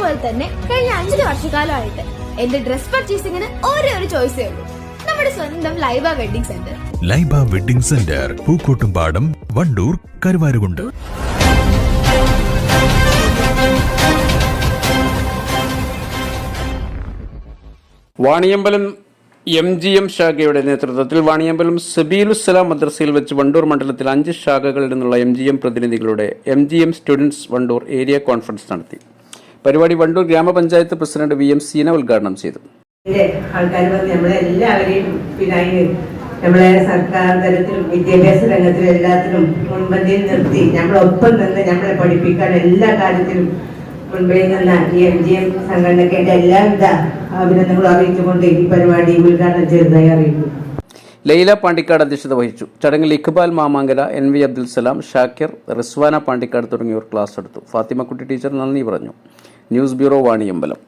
പോലെ തന്നെ കഴിഞ്ഞ അഞ്ചു വർഷക്കാലമായിട്ട് എന്റെ ഡ്രസ് പർച്ചേസിംഗിന് ഒരേ ഒരു ചോയ്സേ ഉള്ളൂ. നമ്മുടെ സ്വന്തം Laiba wedding centre Laiba wedding centre Pookkottumpadam Wandoor Karuvarakundu. Vaniyambalam M G M ശാഖയുടെ നേതൃത്വത്തിൽ വാണിയമ്പലം സബീലുസ്സലാം മദ്രസയിൽ വെച്ച് വണ്ടൂർ മണ്ഡലത്തിൽ അഞ്ച് ശാഖകളിൽ നിന്നുള്ള എം ജി എം പ്രതിനിധികളുടെ M G M students Wandoor area conference നടത്തി. പരിപാടി വണ്ടൂർ ഗ്രാമപഞ്ചായത്ത് പ്രസിഡന്റ് വി എം സീന ഉദ്ഘാടനം ചെയ്തു. നമ്മളെ സർക്കാർ തലത്തിലും വിദ്യാഭ്യാസ രംഗത്തിലും എല്ലാത്തിലും മുൻപന്തിയിൽ നിർത്തി നമ്മളൊപ്പം നിന്ന് നമ്മളെ പഠിപ്പിക്കാൻ എല്ലാ കാര്യത്തിലും മുൻപിൽ നിന്ന ഈ എം ജി എം സംഘടനയ്ക്ക് എന്റെ എല്ലാവിധ അഭിനന്ദനങ്ങളും അറിയിച്ചുകൊണ്ട് ഈ പരിപാടി ഉദ്ഘാടനം ചെയ്തതായി അറിയിക്കുന്നു. ലൈല പാണ്ടിക്കാട് അധ്യക്ഷത വഹിച്ചു. ചടങ്ങിൽ ഇഖ്ബാൽ മാമാങ്കര എൻ വി അബ്ദുൽ സലാം ഷാക്കിർ റിസ്വാന പാണ്ടിക്കാട് തുടങ്ങിയവർ ക്ലാസ് എടുത്തു. ഫാത്തിമക്കുട്ടി ടീച്ചർ നന്ദി പറഞ്ഞു. News bureau Vaniyambalam.